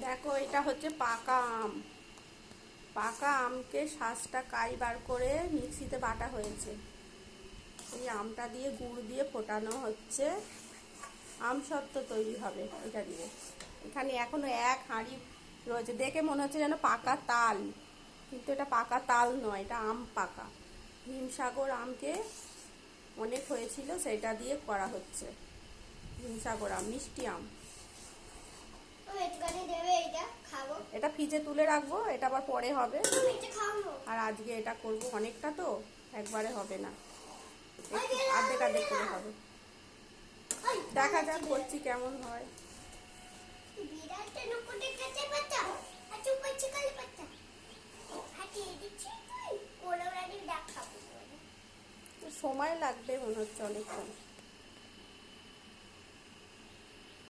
দেখো, এটা হচ্ছে পাকা আম। পাকা আমকে শ্বাসটা কাই বার করে মিক্সিতে বাটা হয়েছে। এই আমটা দিয়ে গুড় দিয়ে ফোটানো হচ্ছে। আম সত্ত্ব তৈরি হবে এটা দিয়ে। এখানে এখনও এক হাঁড়ি রয়েছে। দেখে মনে হচ্ছে যেন পাকা তাল। কিন্তু এটা পাকা তাল নয়, এটা আম পাকা। হিমসাগর আমকে অনেক হয়েছিল, সেটা দিয়ে করা হচ্ছে। হিমসাগর আম, মিষ্টি আমি। এটা ফ্রিজে তুলে রাখব, এটা আবার পরে হবে। আর আজকে এটা করব অনেকটা তো, একবারে হবে না। আর্ধেক আর্ধেক করে হবে। দেখা যাক করছি কেমন হয়। সময় লাগবে মনে হচ্ছে অনেকক্ষণ।